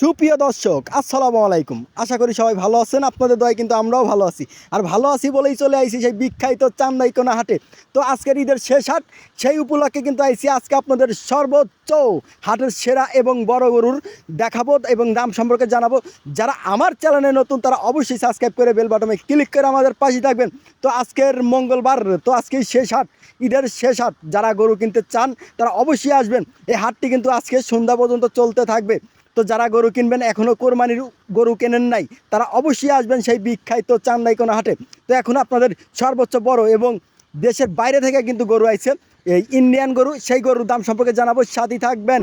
সুপ্রিয় দর্শক, আসসালামু আলাইকুম। আশা করি সবাই ভালো আছেন, আপনাদের দয় কিন্তু আমরাও ভালো আছি। আর ভালো আছি বলেই চলে আইছি সেই বিখ্যাত চান্দাইকোনা হাটে। তো আজকের ঈদের শেষ হাট, সেই উপলক্ষে কিন্তু আইছি আজকে আপনাদের সর্বোচ্চ হাটের সেরা এবং বড় গরুর দেখাবো এবং দাম সম্পর্কে জানাব। যারা আমার চ্যানেলে নতুন, তারা অবশ্যই সাবস্ক্রাইব করে বেল বাটনে ক্লিক করে আমাদের পাশে থাকবেন। তো আজকের মঙ্গলবার, তো আজকেই শেষ হাট, ঈদের শেষ হাট। যারা গরু কিনতে চান, তারা অবশ্যই আসবেন। এই হাটটি কিন্তু আজকে সন্ধ্যা পর্যন্ত চলতে থাকবে। তো যারা গরু কিনবেন এখনও কোরবানির গরু কেনেন নাই, তারা অবশ্যই আসবেন সেই বিখ্যাত চান্দাইকোনা হাটে। তো এখন আপনাদের সর্বোচ্চ বড় এবং দেশের বাইরে থেকে কিন্তু গরু আইছে, এই ইন্ডিয়ান গরু, সেই গরুর দাম সম্পর্কে জানাব সাথী থাকবেন।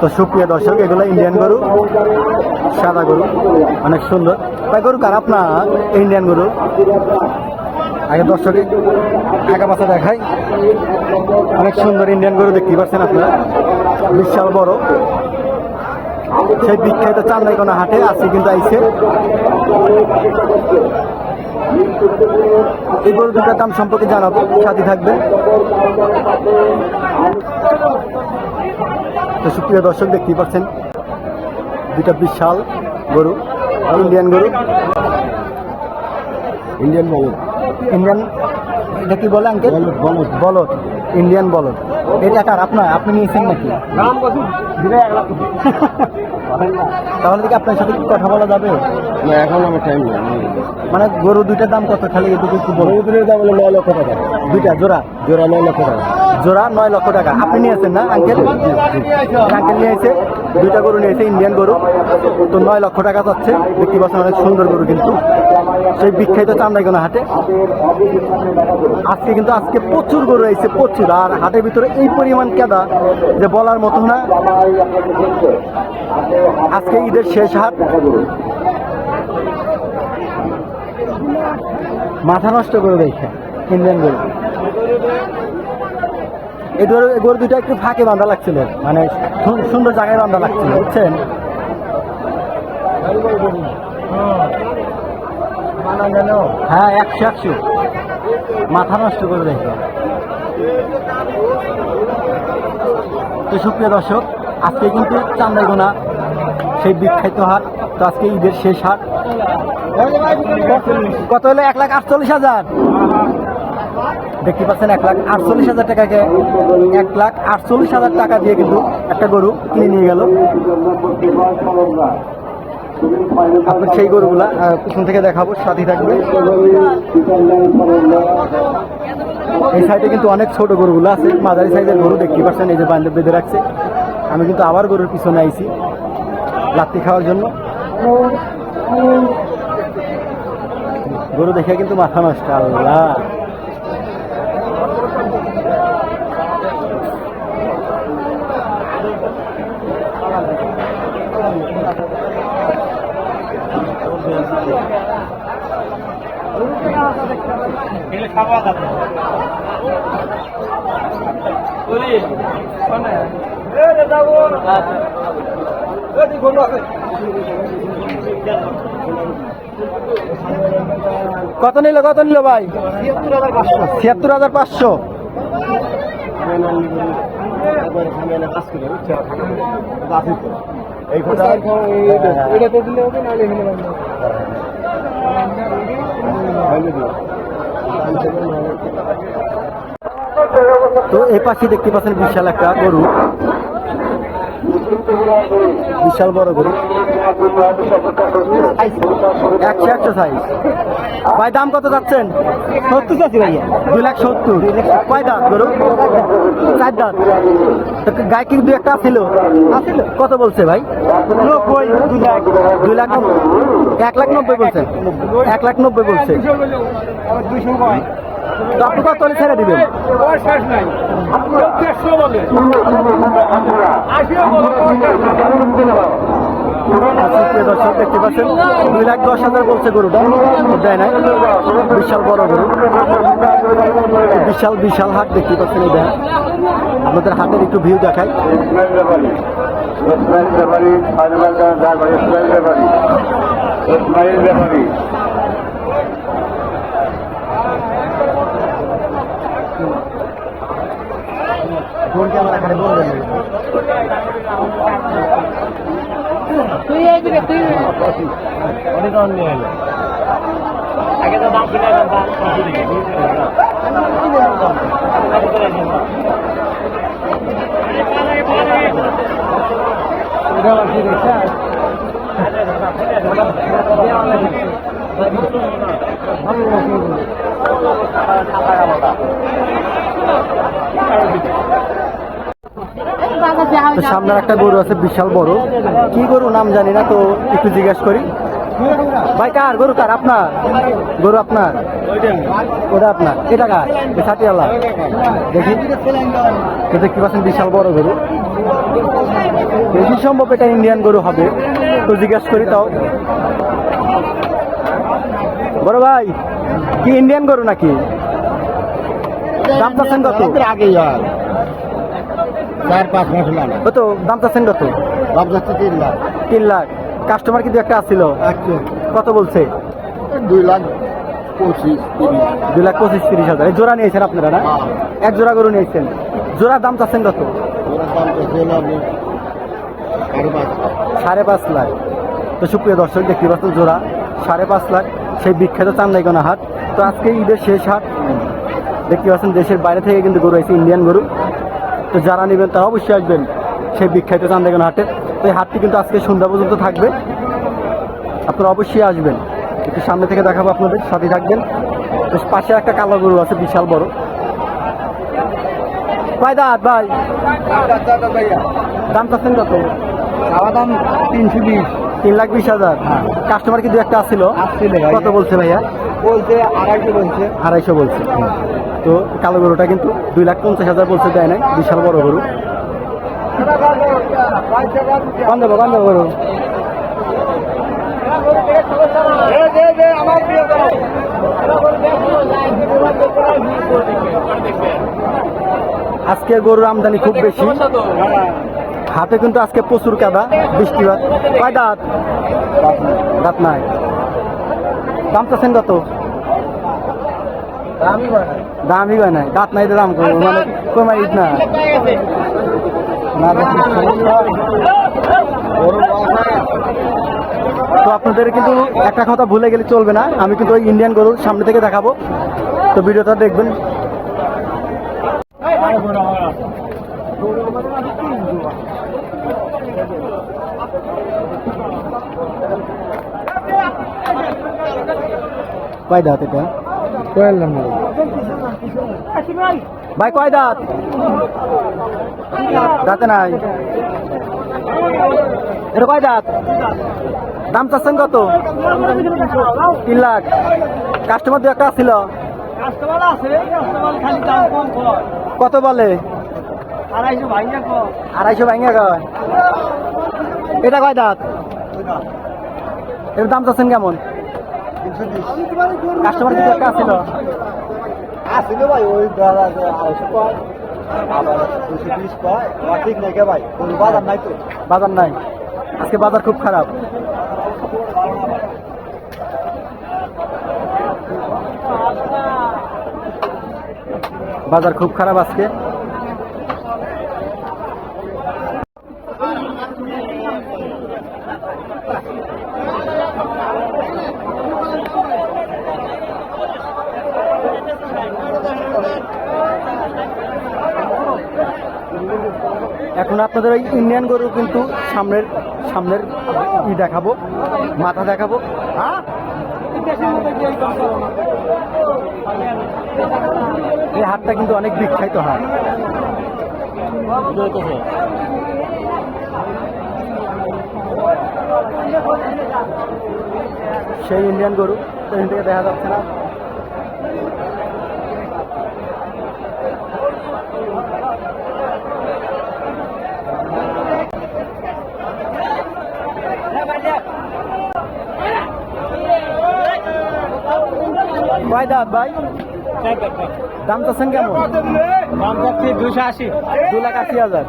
তো সুপ্রিয় দর্শক, এগুলো ইন্ডিয়ান গরু, সাদা গরু, অনেক সুন্দর। তাই গরু কার আপনার? ইন্ডিয়ান গরু। আগে দর্শকে আগা পাশা দেখাই। অনেক সুন্দর ইন্ডিয়ান গরু দেখতে পাচ্ছেন আপনারা। বিশাল বড়। সেই বিখ্যাত চান্দাইকোনা হাটে আছে কিন্তু আইসে এই গরু দুটার দাম সম্পর্কে জানাব সাথে থাকবে। তো সুপ্রিয় দর্শক দেখতেই পাচ্ছেন দুটা বিশাল গরু ইন্ডিয়ান গরু। ইন্ডিয়ান বলদ। ইন্ডিয়ান এটা কি বলে আঙ্কেল? বলদ। বলদ। ইন্ডিয়ান বলদ এটা কার আপনার আপনি নিয়েছেন নাকি? তাহলে কি আপনার সাথে কি কথা বলা যাবে? না এখন আমার টাইম নেই। মানে গরু দুইটার দাম কত? খালি এটুকু একটু বলো বহুদিনের দাম হলো নয় লক্ষ টাকা। দুইটা জোড়া? জোড়া নয় লক্ষ টাকা। জোড়া নয় লক্ষ টাকা। আপনি নিয়েছেন না আঙ্কেল আঙ্কেল নিয়েছে দুইটা গরু নিয়েছে ইন্ডিয়ান গরু। তো নয় লক্ষ টাকা যাচ্ছে। দেখতে পাচ্ছেন অনেক সুন্দর গরু কিন্তু। সেই বিখ্যাত চান্দাইগোনা হাটে। আজকে কিন্তু আজকে প্রচুর গরু রয়েছে, প্রচুর। আর হাটের ভিতরে এই পরিমাণ কেদা যে বলার মতো না। আজকে ঈদের শেষ হাট। মাথা নষ্ট করে দেখে ইন্ডিয়ান গরু। এই গরু দুটো একটু ফাঁকে বাঁধা লাগছিল। মানে সুন্দর জায়গায় বাঁধা লাগছিল, বুঝছেন? হ্যাঁ একশো একশো। মাথা নষ্ট করে দেখে। তো সুপ্রিয় দর্শক, আজকে কিন্তু চান্দাইগোনা সেই বিখ্যাত হাট। তো আজকে ঈদের শেষ হাট। কত হলো? এক লাখ আটচল্লিশ হাজার। দেখতে পাচ্ছেন এক লাখ আটচল্লিশ হাজার টাকাকে, এক লাখ আটচল্লিশ হাজার টাকা দিয়ে কিন্তু একটা গরু কিনে নিয়ে গেল। আপনার সেই গরুগুলা পিছন থেকে দেখাবো, সাথী থাকবে। এই সাইডে কিন্তু অনেক ছোট গরুগুলো আছে, মাঝারি সাইজের গরু দেখতে পাচ্ছেন, এই যে বান্ধব বেঁধে রাখছে। আমি কিন্তু আবার গরুর পিছনে আইছি, লাত্তি খাওয়ার জন্য। গরু দেখে কিন্তু মাথা নষ্ট, আল্লাহ। কত নিল কত নিল ভাই? ছিয়াত্তর হাজার পাঁচশো। এই কথা এটা তো দিলে হবে না তো এই পাশে দেখতে পাচ্ছেন বিশাল একটা গরু। বিশাল বড় গরু। একশো একশো সাইজ ভাই দাম কত যাচ্ছেন? সত্তর চাচ্ছি ভাইয়া। দুই লাখ সত্তর। কয় দাঁত গরু? চার দাঁত। গায়ে কি দু একটা ছিল আছিল। কত বলছে ভাই? নব্বই দুই লাখ। দুই লাখ এক লাখ নব্বই বলছে। এক লাখ নব্বই বলছে। আপনি কত হলে ছেড়ে দিবেন? আচ্ছা, দর্শক দেখতে পাচ্ছেন দুই লাখ দশ হাজার বলছে গরুটা দেয় নাই। বিশাল বড় গরু। বিশাল বিশাল হাট দেখতে পাচ্ছেন এই দেখ আপনাদের হাতের একটু ভিউ দেখায় ইসমাইল ব্যাপারী ফোন ক্যামেরা খালি বলবেন তো সামনের একটা গরু আছে, বিশাল বড়। কি গরু নাম জানি না, তো একটু জিজ্ঞেস করি। ভাই, কার? গরু কার? আপনার? গরু আপনার? ওটা আপনার। এটা কার? এই ছাটিয়ালা। দেখি। তো দেখতে পাচ্ছেন বিশাল বড় গরু। বেশি সম্ভব এটা ইন্ডিয়ান গরু হবে, তো জিজ্ঞেস করি তাও। বড় ভাই, কি ইন্ডিয়ান গরু নাকি? দাম চাচ্ছেন কত? আগে আর চার পাঁচ মাস লাগে কত? দাম চাচ্ছেন কত? বাপ যাচ্ছে তিন লাখ। তিন লাখ। কাস্টমার কিন্তু একটা আসছিল কত বলছে? দুই লাখ পঁচিশ দুই লাখ পঁচিশ তিরিশ হাজার। জোড়া নিয়েছেন আপনারা না? এক জোড়া গরু নিয়েছেন। জোড়ার দাম চাচ্ছেন কত? দাম সাড়ে পাঁচ লাখ। তো সুপ্রিয় দর্শক দেখতে পাচ্ছেন জোড়া সাড়ে পাঁচ লাখ। সেই বিখ্যাত চান্দাইকোনা হাট তো আজকে ঈদের শেষ হাট। দেখতে পাচ্ছেন দেশের বাইরে থেকে কিন্তু গরু আছে ইন্ডিয়ান গরু। তো যারা নেবেন তারা অবশ্যই আসবেন। সেই বিখ্যাত চান্দাইকোনা হাটে। তো এই হাটটি কিন্তু আজকে সন্ধ্যা পর্যন্ত থাকবে। আপনারা অবশ্যই আসবেন। একটু সামনে থেকে দেখাবো আপনাদের সাথে থাকবেন। তো পাশে একটা কালো গরু আছে বিশাল বড়। ভাই দাঁত ভাই। দাম চাচ্ছেন কত? খাওয়া দাম তিনশো বিশ। তিন লাখ বিশ হাজার। কাস্টমার কিন্তু একটা আসছিল। আসছিল কত বলছে ভাইয়া? বলছে আড়াইশো বলছে। আড়াইশো বলছে। তো কালো গরুটা কিন্তু দুই লাখ পঞ্চাশ হাজার বলছে, দেয় নাই। বিশাল বড় গরু। গরু। আজকে গরুর আমদানি খুব বেশি। হাটে কিন্তু আজকে প্রচুর কাদা বৃষ্টিপাত কয় দাঁত? দাঁত নাই। দাম চাচ্ছেন কত? হয় নাই দাঁত নাই দাম করব মানে কমাই না। তো আপনাদের কিন্তু একটা কথা ভুলে গেলে চলবে না, আমি কিন্তু ওই ইন্ডিয়ান গরুর সামনে থেকে দেখাবো, তো ভিডিওটা দেখবেন। কয় দাঁত এটা? কোয়েল নাম্বার। ভাই। কয় দাঁত? দাঁতে নাই। এটা কয় দাঁত? দাম চাচ্ছেন কত? তিন লাখ। কাস্টমার দু একটা ছিল কত বলে? আড়াইশো ভাঙে কয়। এটা কয় দাঁত? এর দাম চাচ্ছেন কেমন? কাস্টমার কিন্তু একটা ছিল ভাই, ওই আড়াইশো আবার দুশো আমার ঠিক নেই ভাই, কোনো বাজার নাই তো। বাজার নাই। আজকে বাজার খুব খারাপ। বাজার খুব খারাপ আজকে। এখন আপনাদের ওই ইন্ডিয়ান গরু কিন্তু সামনের সামনের ই দেখাবো, মাথা দেখাবো। এই হাটটা কিন্তু অনেক বিখ্যাত হাট। সেই ইন্ডিয়ান গরু তো এখান দেখা যাচ্ছে না। কয় দাঁত ভাই? দাম চাচ্ছেন কেমন? দাম দুশো আশি। দু লাখ আশি হাজার।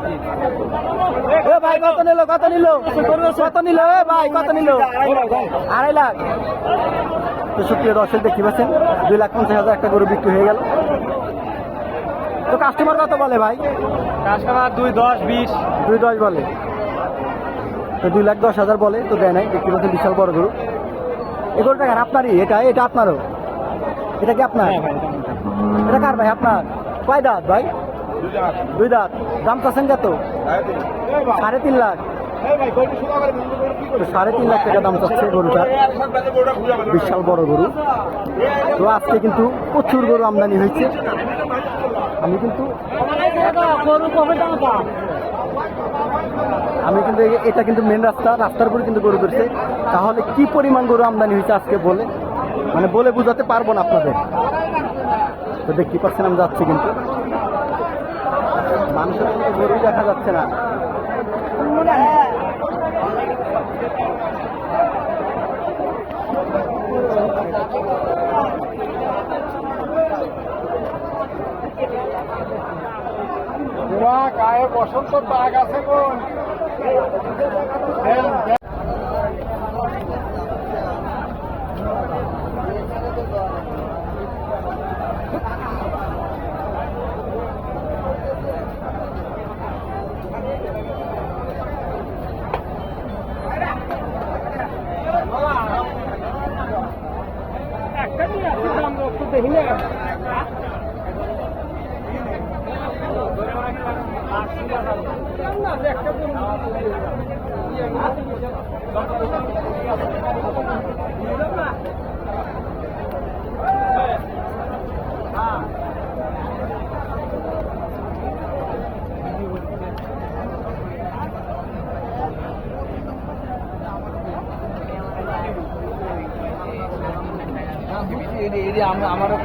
এ ভাই কত নিল কত নিল? কত নিল এ ভাই কত নিল? আড়াই লাখ। তো সুপ্রিয় দর্শক দেখতে পাচ্ছেন দুই লাখ পঞ্চাশ হাজার একটা গরু বিক্রি হয়ে গেল। তো কাস্টমার কত বলে ভাই? কাস্টমার দুই দশ বিশ। দুই দশ বলে। তো দুই লাখ দশ হাজার বলে তো দেয় নাই। দেখতে পাচ্ছেন বিশাল বড় গরু। এ গরুটা আপনারই? এটা এটা আপনারও? এটা কি আপনার? এটা কার ভাই আপনার? কয় দাঁত ভাই? দুই দাঁত। দাম চাচ্ছেন কত? সাড়ে তিন লাখ। তো সাড়ে তিন লাখ। টাকা দাম চাচ্ছে গরুটা। বিশাল বড় গরু। তো আজকে কিন্তু প্রচুর গরু আমদানি হয়েছে। আমি কিন্তু আমি কিন্তু এটা কিন্তু মেন রাস্তা। রাস্তার উপরে কিন্তু গরু ধরছে। তাহলে কি পরিমাণ গরু আমদানি হয়েছে আজকে বলে? মানে বলে বোঝাতে পারব না আপনাদের। তো দেখতে পাচ্ছেন, আমি যাচ্ছি কিন্তু। মানুষের কিন্তু গরুই দেখা যাচ্ছে না। গায়ে বসন্ত দাগ আছে একটা আমারও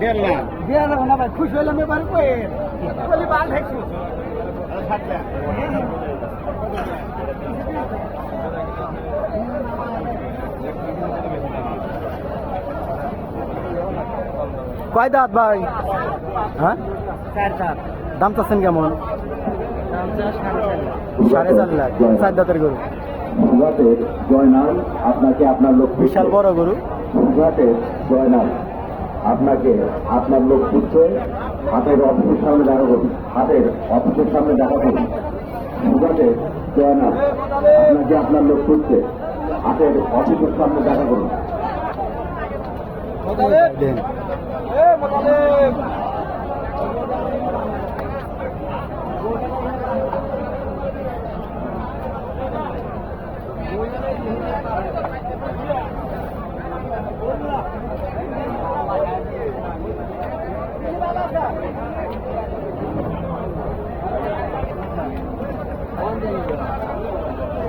দেড় লাখ। বিয়া না ভাই খুশি হইলাম এবার বলি বাল দেখছি। কয় দাঁত ভাই? হ্যাঁ? দাম চাচ্ছেন কেমন? সাড়ে চার লাখ চার দাঁতের গরু। গুজরাটের জয়নাল আপনাকে আপনার লোক বিশাল বড় গরু। গুজরাটের জয়নাল আপনাকে আপনার লোক খুঁজছে হাতের অফিসের সামনে দেখা করুন। হাতের অফিসের সামনে দেখা করুন। গুজরাটের জয়নাল আপনাকে আপনার লোক খুঁজছে হাতের অফিসের সামনে দেখা করুন।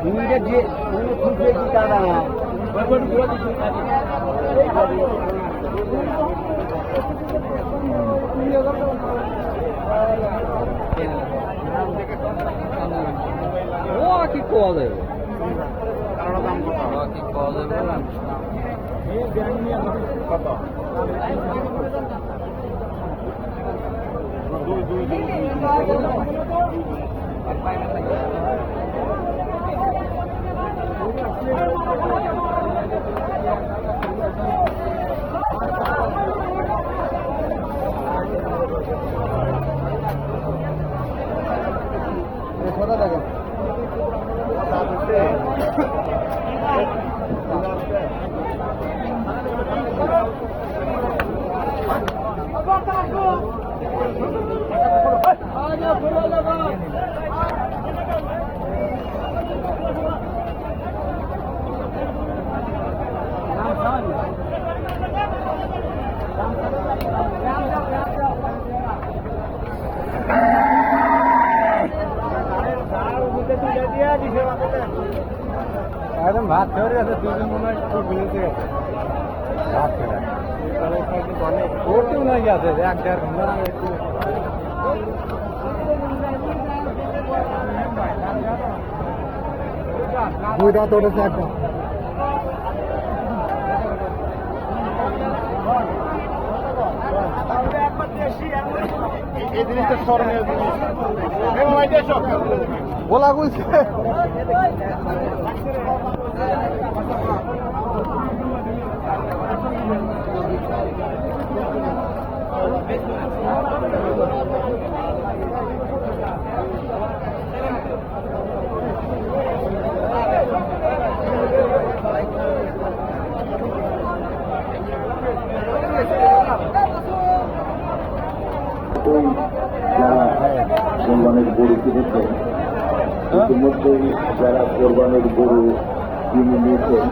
দেন যে খুঁজে কি টাকা ও কি কোয়া যাবে কি কোয়া যাবে একদম ভাত খেয়ে গেছে দুদিন মনে হয় খুব বিলেতে গেছে। ভাত খেয়ে ওরটিও গেছে এক দেড় ঘণ্টা দুই দাঁত ওঠেছে একদম। এই জিনিসটা স্মরণীয় জিনিস। বলা বলছে ইতিমধ্যেই যারা কোরবানির গরু কিনেছেন ইতিমধ্যেই যারা কোরবানির গরু কিনে নিয়েছেন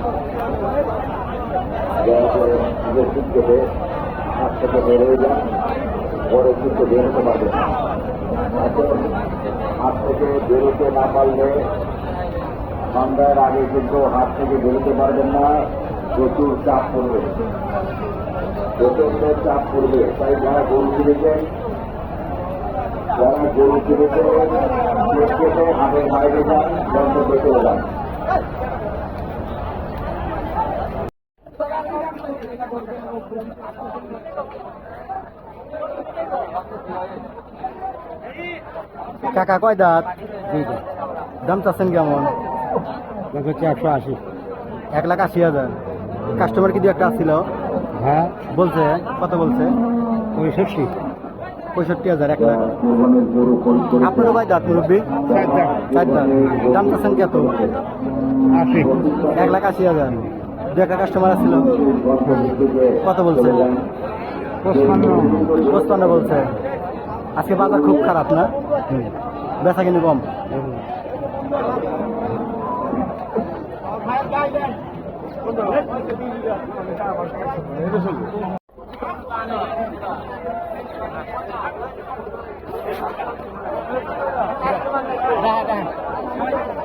দয়া করে উপস্থিত থেকে হাত থেকে বেরোয় যান পরে কিন্তু বেরোতে পারবেন না। এখন হাত থেকে বেরোতে না পারলে সন্ধ্যার আগে কিন্তু হাত থেকে বেরোতে পারবেন না প্রচুর চাপ পড়বে প্রচণ্ড চাপ পড়বে তাই যারা গরু কিনেছেন যারা গরু কিনেছেন হাতের বাইরে যান বন্ধ পেতে যান কাকা কয় দাঁত? দাম চাচ্ছেন কেমন? হচ্ছে একশো আশি। এক লাখ আশি হাজার। কাস্টমার কি দু একটা আসছিল হ্যাঁ। বলছে কত বলছে? পঁয়ষট্টি। পঁয়ষট্টি হাজার এক লাখ। আপনারও ভাই দাঁত মুরব্বী? চার দাঁত। দাম চাচ্ছেন কত? আশি। এক লাখ আশি হাজার। দেখা কাস্টমার আছিল কত বলছে? পঁচপান্ন। বলছে। আজকে বাজার খুব খারাপ, না? বেচা কিনে কম। হ্যাঁ, হ্যাঁ।